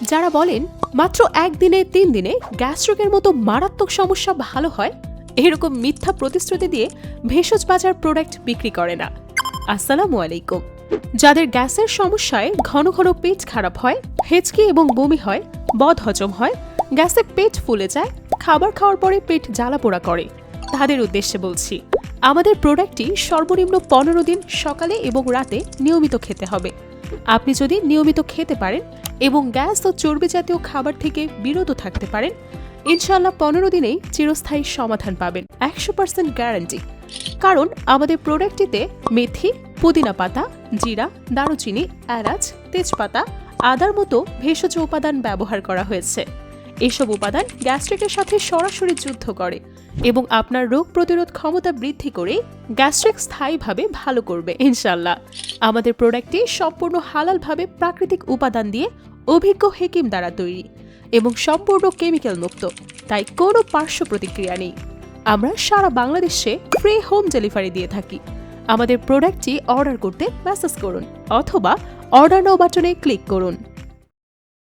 যারা বলেন, মাত্র একদিনে তিন দিনে গ্যাস্ট্রিকের মতো মারাত্মক সমস্যা ভালো হয়, এরকম মিথ্যা প্রতিশ্রুতি দিয়ে ভেষজ বাজার প্রোডাক্ট বিক্রি করে না। আসসালামু আলাইকুম। যাদের গ্যাসের সমস্যায় ঘন ঘন পেট খারাপ হয়, হেঁচকি এবং বমি হয় বদ হজম হয়, গ্যাসে পেট ফুলে যায়, খাবার খাওয়ার পরে পেট জ্বালা পোড়া করে, তাদের উদ্দেশ্যে বলছি, আমাদের প্রোডাক্টটি সর্বনিম্ন পনেরো দিন সকালে এবং রাতে নিয়মিত খেতে হবে। আপনি যদি নিয়মিত খেতে পারেন এবং গ্যাস ও চর্বি জাতীয় খাবার থেকে বিরত থাকতে পারেন। ইনশাল্লাহ পনেরো দিনেই চিরস্থায়ী সমাধান পাবেন, একশো পার্সেন্ট গ্যারান্টি। কারণ আমাদের প্রোডাক্টটিতে মেথি, পুদিনা পাতা, জিরা, দারুচিনি, এলাচ, তেজপাতা, আদার মতো ভেষজ উপাদান ব্যবহার করা হয়েছে। এসব উপাদান গ্যাস্ট্রিকের সাথে সরাসরি যুদ্ধ করে এবং আপনার রোগ প্রতিরোধ ক্ষমতা বৃদ্ধি করে গ্যাস্ট্রিক স্থায়ীভাবে ভালো করবে ইনশাল্লাহ আমাদের প্রোডাক্টটি সম্পূর্ণ হালালভাবে প্রাকৃতিক উপাদান দিয়ে অভিজ্ঞ হেকিম দ্বারা তৈরি এবং সম্পূর্ণ কেমিক্যাল মুক্ত, তাই কোনো পার্শ্ব প্রতিক্রিয়া নেই। আমরা সারা বাংলাদেশে ফ্রি হোম ডেলিভারি দিয়ে থাকি। আমাদের প্রোডাক্টটি অর্ডার করতে মেসেজ করুন অথবা অর্ডার নাও বাটনে ক্লিক করুন।